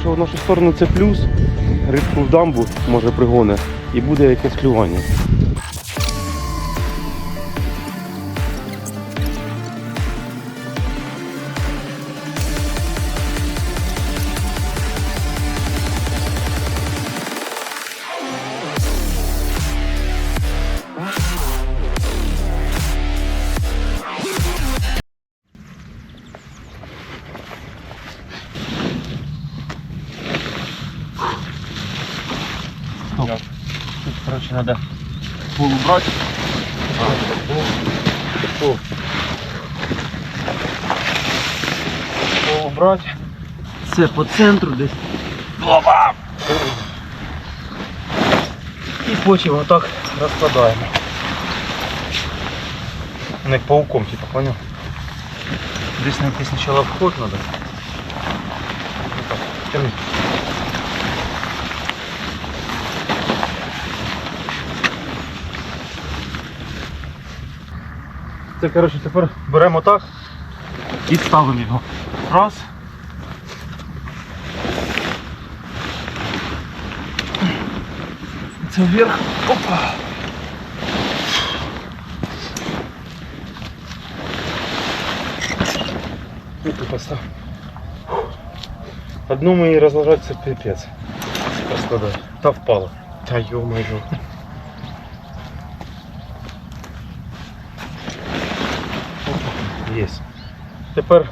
що в нашу сторону це плюс. Рибку в дамбу може пригоне і буде якесь клювання. Тут, короче, надо пол убрать. Пол. Пол убрать. Це по центру десь. Опа! І потім отак розкладаємо. Ну, пауком, типа, понял? Десь знайти спочатку вход надо. Так, Це, коротше, тепер беремо так і ставимо його. Раз. Це вверх. Опа. І тут постав. Одну ми її розложати це пипець. Розкладати. Та впала. Та йо-моє. Тепер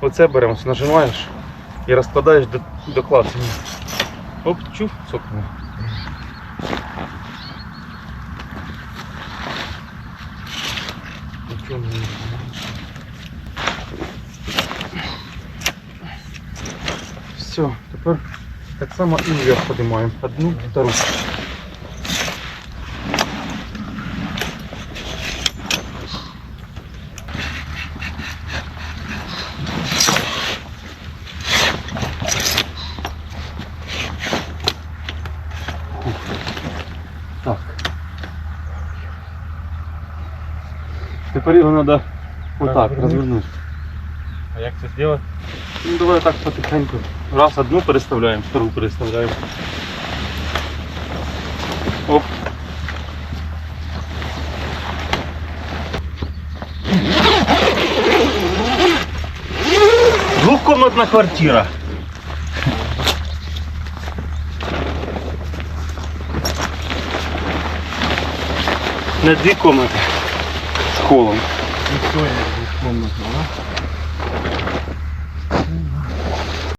оце беремо, нажимаєш і розкладаєш до, до клацання. Оп, чув, не. Все, тепер так само і вверх піднімаємо. Одну, втору. Тепер його треба отак розвернути. А як це зробити? Ну давай так потихеньку. Раз одну переставляємо, втору переставляємо. Оп. Двухкомнатна квартира. На дві комнати З здесь Двухкомнатна, да?